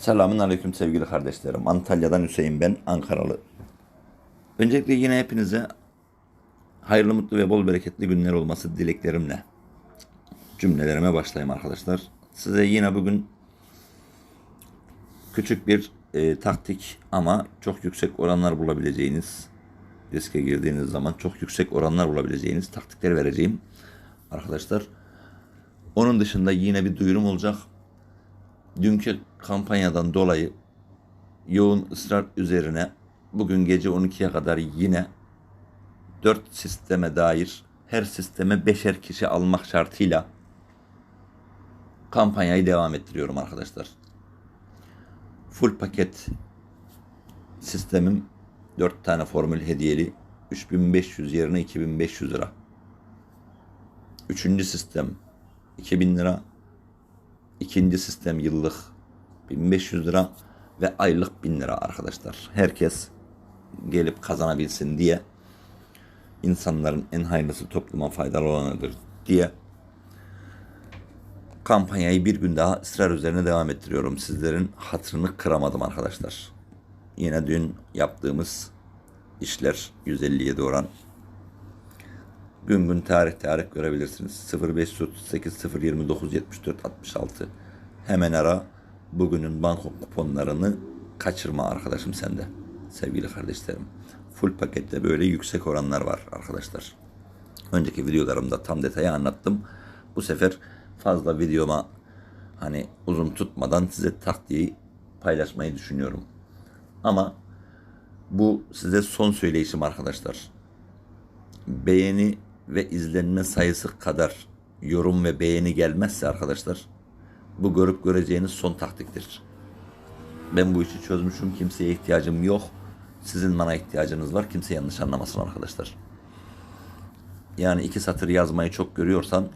Selamun Aleyküm sevgili kardeşlerim. Antalya'dan Hüseyin ben, Ankaralı. Öncelikle yine hepinize hayırlı, mutlu ve bol bereketli günler olması dileklerimle cümlelerime başlayayım arkadaşlar. Size yine bugün küçük bir e, taktik ama çok yüksek oranlar bulabileceğiniz, riske girdiğiniz zaman çok yüksek oranlar bulabileceğiniz taktikleri vereceğim arkadaşlar. Onun dışında yine bir duyurum olacak dünkü kampanyadan dolayı yoğun ısrar üzerine bugün gece 12'ye kadar yine 4 sisteme dair her sisteme 5'er kişi almak şartıyla kampanyayı devam ettiriyorum arkadaşlar. Full paket sistemim 4 tane formül hediyeli 3500 yerine 2500 lira. Üçüncü sistem 2000 lira. İkinci sistem yıllık 1500 lira ve aylık 1000 lira arkadaşlar. Herkes gelip kazanabilsin diye insanların en hayırlısı topluma faydalı olanıdır diye kampanyayı bir gün daha ısrar üzerine devam ettiriyorum. Sizlerin hatırını kıramadım arkadaşlar. Yine dün yaptığımız işler 157 oran. Gün gün tarih tarih görebilirsiniz. 0538 029 74 66. Hemen ara bugünün banko kuponlarını kaçırma arkadaşım sende. Sevgili kardeşlerim. Full pakette böyle yüksek oranlar var arkadaşlar. Önceki videolarımda tam detayı anlattım. Bu sefer fazla videoma hani uzun tutmadan size taktiği paylaşmayı düşünüyorum. Ama bu size son söyleyişim arkadaşlar. Beğeni ve izlenme sayısı kadar yorum ve beğeni gelmezse arkadaşlar bu görüp göreceğiniz son taktiktir. Ben bu işi çözmüşüm. Kimseye ihtiyacım yok. Sizin bana ihtiyacınız var. Kimse yanlış anlamasın arkadaşlar. Yani iki satır yazmayı çok görüyorsan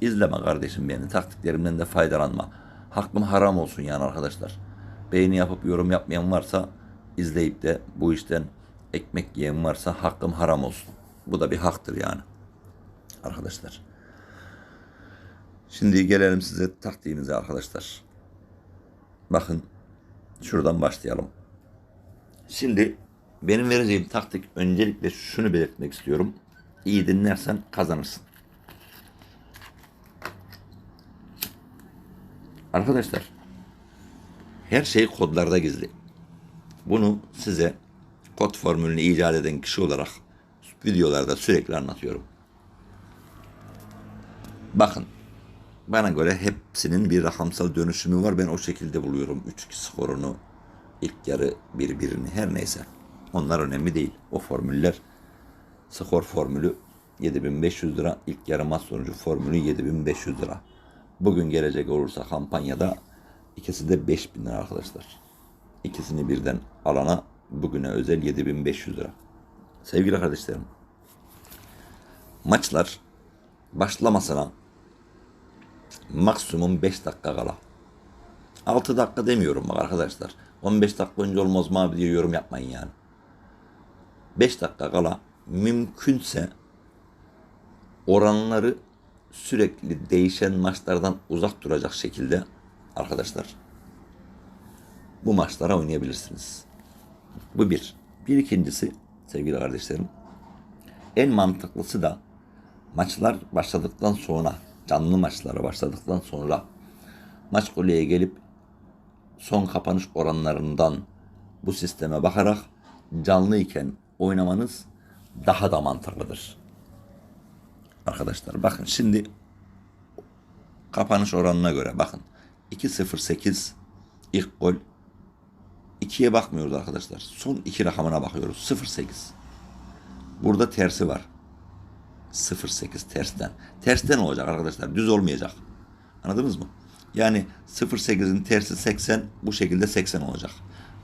izleme kardeşim beni. Taktiklerimden de faydalanma. Hakkım haram olsun yani arkadaşlar. Beğeni yapıp yorum yapmayan varsa izleyip de bu işten ekmek yiyen varsa hakkım haram olsun. Bu da bir haktır yani. Arkadaşlar. Şimdi gelelim size taktiğimize arkadaşlar. Bakın şuradan başlayalım. Şimdi benim vereceğim taktik öncelikle şunu belirtmek istiyorum. İyi dinlersen kazanırsın. Arkadaşlar her şey kodlarda gizli. Bunu size kod formülünü icat eden kişi olarak videolarda sürekli anlatıyorum. Bakın bana göre hepsinin bir rakamsal dönüşümü var. Ben o şekilde buluyorum. 3-2 skorunu ilk yarı birbirini her neyse. Onlar önemli değil. O formüller skor formülü 7500 lira. ilk yarı maç sonucu formülü 7500 lira. Bugün gelecek olursa kampanyada ikisi de 5000 lira arkadaşlar. İkisini birden alana bugüne özel 7500 lira. Sevgili kardeşlerim, maçlar başlamasına maksimum 5 dakika kala. 6 dakika demiyorum bak arkadaşlar. 15 dakika önce olmaz mı abi diye yorum yapmayın yani. 5 dakika kala mümkünse oranları sürekli değişen maçlardan uzak duracak şekilde arkadaşlar bu maçlara oynayabilirsiniz. Bu bir. Bir ikincisi sevgili kardeşlerim en mantıklısı da maçlar başladıktan sonra canlı maçlara başladıktan sonra maç goleye gelip son kapanış oranlarından bu sisteme bakarak canlı iken oynamanız daha da mantıklıdır. Arkadaşlar bakın şimdi kapanış oranına göre bakın 2.08 ilk gol 2'ye bakmıyoruz arkadaşlar. Son iki rakamına bakıyoruz. 0.8. Burada tersi var. 0.8 tersten. Tersten olacak arkadaşlar. Düz olmayacak. Anladınız mı? Yani 0.8'in tersi 80 bu şekilde 80 olacak.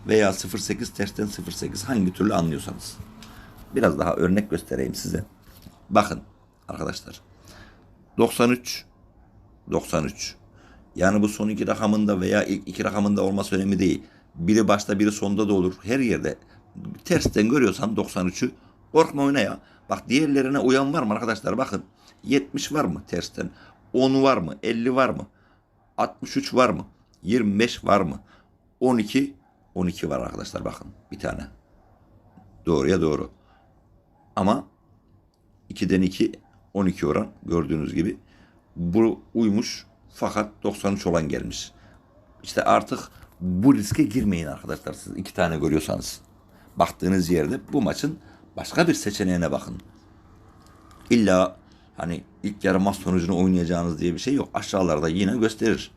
Veya 0.8 tersten 0.8 hangi türlü anlıyorsanız. Biraz daha örnek göstereyim size. Bakın arkadaşlar. 93 93. Yani bu son iki rakamında veya ilk iki rakamında olması önemli değil. Biri başta biri sonda da olur. Her yerde tersten görüyorsan 93'ü korkma oyna ya. Bak diğerlerine uyan var mı arkadaşlar? Bakın 70 var mı tersten? 10 var mı? 50 var mı? 63 var mı? 25 var mı? 12 12 var arkadaşlar bakın bir tane. Doğruya doğru. Ama 2'den 2 12 oran gördüğünüz gibi. Bu uymuş fakat 93 olan gelmiş. İşte artık bu riske girmeyin arkadaşlar siz iki tane görüyorsanız. Baktığınız yerde bu maçın başka bir seçeneğine bakın. İlla hani ilk yarı maç sonucunu oynayacağınız diye bir şey yok. Aşağılarda yine gösterir.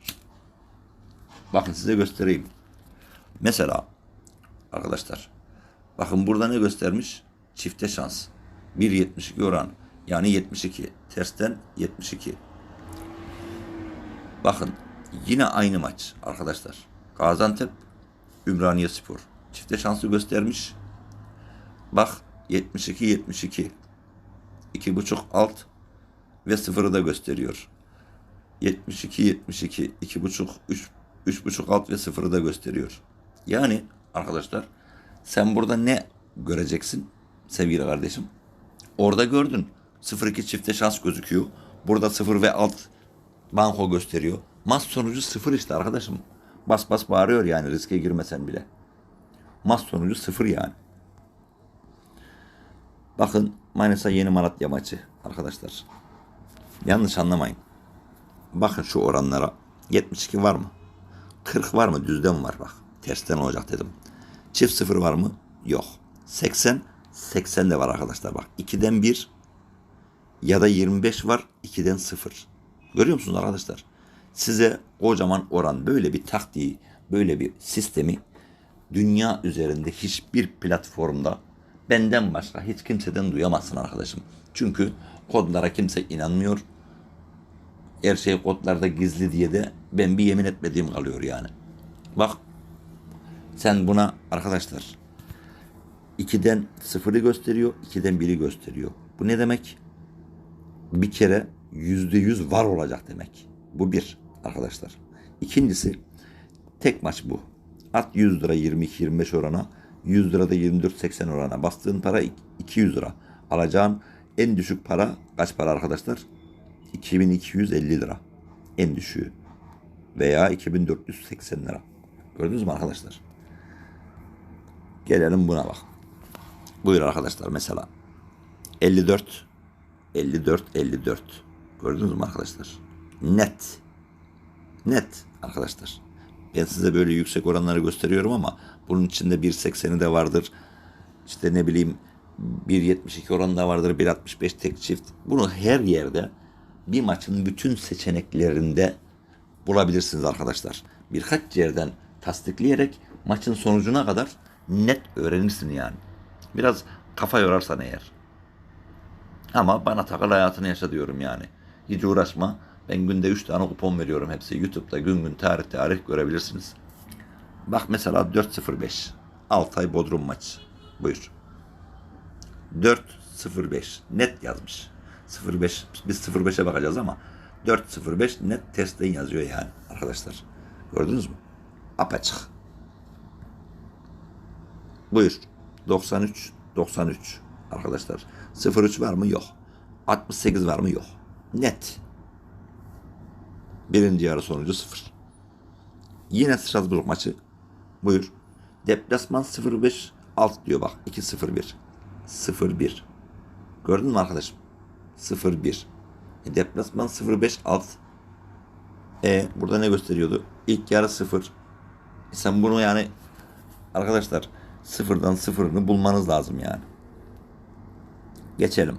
Bakın size göstereyim. Mesela arkadaşlar bakın burada ne göstermiş? Çifte şans. 1.72 oran. Yani 72. Tersten 72. Bakın yine aynı maç arkadaşlar. Gaziantep Ümraniye Spor. Çifte şansı göstermiş. Bak 72 72. 2.5 alt ve sıfırı da gösteriyor. 72 72 2.5 3 3.5 alt ve sıfırı da gösteriyor. Yani arkadaşlar sen burada ne göreceksin sevgili kardeşim? Orada gördün. 0-2 çifte şans gözüküyor. Burada 0 ve alt banko gösteriyor. Mas sonucu 0 işte arkadaşım. Bas bas bağırıyor yani riske girmesen bile. Mas sonucu 0 yani. Bakın Manisa Yeni Malatya maçı arkadaşlar. Yanlış anlamayın. Bakın şu oranlara. 72 var mı? 40 var mı? Düzden var bak. Tersten olacak dedim. Çift sıfır var mı? Yok. 80 80 de var arkadaşlar bak. 2'den 1 ya da 25 var. 2'den 0. Görüyor musunuz arkadaşlar? Size kocaman oran böyle bir taktiği, böyle bir sistemi dünya üzerinde hiçbir platformda benden başka hiç kimseden duyamazsın arkadaşım. Çünkü kodlara kimse inanmıyor. Her şey kodlarda gizli diye de ben bir yemin etmediğim kalıyor yani. Bak sen buna arkadaşlar 2'den 0'ı gösteriyor, 2'den 1'i gösteriyor. Bu ne demek? Bir kere %100 var olacak demek. Bu bir arkadaşlar. İkincisi tek maç bu. At 100 lira 22-25 orana, 100 lira da 24-80 orana. Bastığın para 200 lira. Alacağın en düşük para kaç para arkadaşlar? 2250 lira. En düşüğü. Veya 2480 lira. Gördünüz mü arkadaşlar? Gelelim buna bak. Buyur arkadaşlar mesela. 54 54 54. Gördünüz mü arkadaşlar? Net. Net arkadaşlar. Ben size böyle yüksek oranları gösteriyorum ama bunun içinde 1.80'i de vardır. İşte ne bileyim 1.72 oranı da vardır. 1.65 tek çift. Bunu her yerde bir maçın bütün seçeneklerinde bulabilirsiniz arkadaşlar. Birkaç yerden tasdikleyerek maçın sonucuna kadar net öğrenirsin yani. Biraz kafa yorarsan eğer. Ama bana takıl hayatını yaşa diyorum yani. Hiç uğraşma. Ben günde 3 tane kupon veriyorum hepsi. YouTube'da gün gün tarih tarih görebilirsiniz. Bak mesela 4.05. Altay Bodrum maç. Buyur. 4.05. Net yazmış. 05 biz 05'e bakacağız ama 4.05 net testten yazıyor yani arkadaşlar. Gördünüz mü? Apaçık. Buyur. 93 93 arkadaşlar. 03 var mı? Yok. 68 var mı? Yok. Net. Birinci yarı sonucu 0. Yine Strasbourg maçı. Buyur. Deplasman 05 alt diyor bak. 2-0-1. 0-1. Gördün mü arkadaşım? 0-1. E, deplasman 0-5 alt. E burada ne gösteriyordu? İlk yarı 0. E, sen bunu yani arkadaşlar sıfırdan sıfırını bulmanız lazım yani. Geçelim.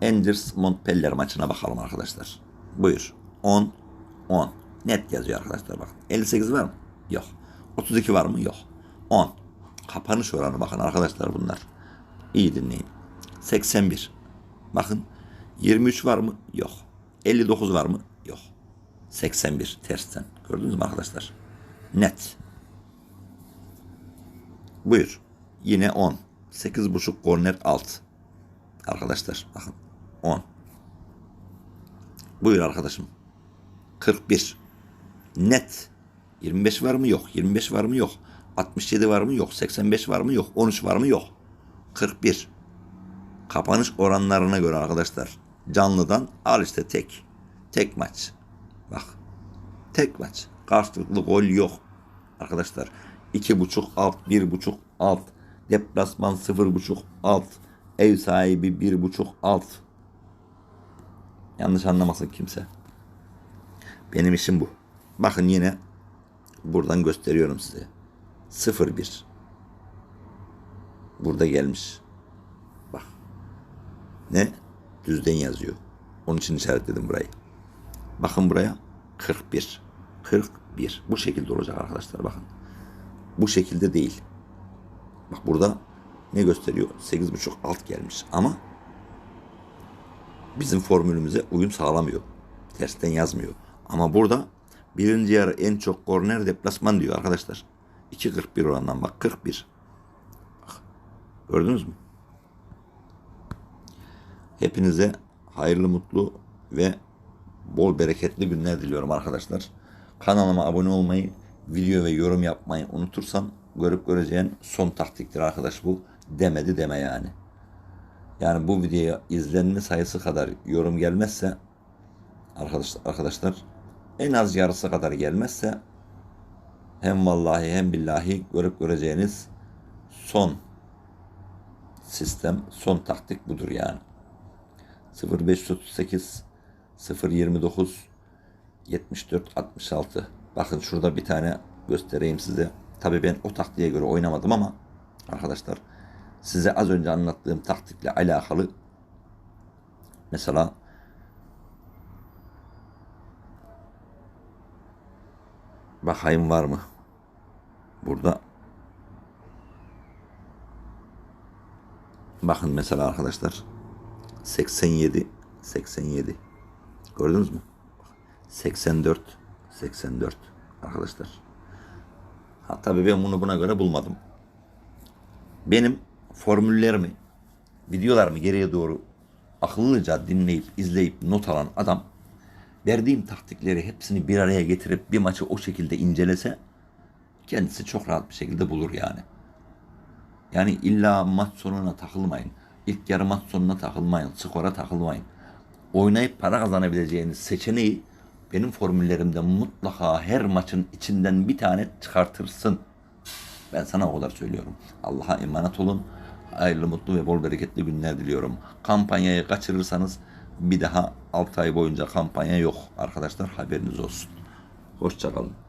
Enders Montpellier maçına bakalım arkadaşlar. Buyur. 10 10. Net yazıyor arkadaşlar bak. 58 var mı? Yok. 32 var mı? Yok. 10. Kapanış oranı bakın arkadaşlar bunlar. İyi dinleyin. 81. Bakın 23 var mı? Yok. 59 var mı? Yok. 81 tersten. Gördünüz mü arkadaşlar? Net. Buyur. Yine 10. 8.5 korner alt. Arkadaşlar bakın. 10. Buyur arkadaşım. 41. Net. 25 var mı? Yok. 25 var mı? Yok. 67 var mı? Yok. 85 var mı? Yok. 13 var mı? Yok. 41. Kapanış oranlarına göre arkadaşlar. Canlıdan al işte tek. Tek maç. Bak. Tek maç. Karşılıklı gol yok. Arkadaşlar 2.5 alt 1.5 alt deplasman 0.5 alt ev sahibi 1.5 alt yanlış anlamasın kimse benim işim bu. Bakın yine buradan gösteriyorum size. 0.1 burada gelmiş. Bak. Ne? Düzden yazıyor. Onun için işaretledim burayı. Bakın buraya. 41 41 bu şekilde olacak arkadaşlar bakın. Bu şekilde değil. Bak burada ne gösteriyor? 8.5 alt gelmiş ama bizim formülümüze uyum sağlamıyor. Tersten yazmıyor ama burada birinci yarı en çok korner deplasman diyor arkadaşlar 2.41 orandan bak 41 bak, gördünüz mü Hepinize hayırlı, mutlu ve bol bereketli günler diliyorum arkadaşlar. Kanalıma abone olmayı, video ve yorum yapmayı unutursan görüp göreceğin son taktiktir arkadaş bu. Demedi deme yani. Yani bu videoya izlenme sayısı kadar yorum gelmezse arkadaşlar, arkadaşlar en az yarısı kadar gelmezse hem vallahi hem billahi görüp göreceğiniz son sistem, son taktik budur yani. 0538 029 74 66 Bakın şurada bir tane göstereyim size. Tabii ben o taktiğe göre oynamadım ama arkadaşlar size az önce anlattığım taktikle alakalı mesela bakayım var mı? Burada. Bakın mesela arkadaşlar. 87 87 gördünüz mü? 84 84 arkadaşlar. Ha, tabii ben bunu buna göre bulmadım. Benim formüllerimi videolarımı geriye doğru akıllıca dinleyip izleyip not alan adam verdiğim taktikleri hepsini bir araya getirip bir maçı o şekilde incelese kendisi çok rahat bir şekilde bulur yani. Yani illa maç sonuna takılmayın. İlk yarı maç sonuna takılmayın. Skora takılmayın. Oynayıp para kazanabileceğiniz seçeneği benim formüllerimde mutlaka her maçın içinden bir tane çıkartırsın. Ben sana o kadar söylüyorum. Allah'a emanet olun. Hayırlı, mutlu ve bol bereketli günler diliyorum. Kampanyayı kaçırırsanız bir daha 6 ay boyunca kampanya yok arkadaşlar haberiniz olsun. Hoşçakalın.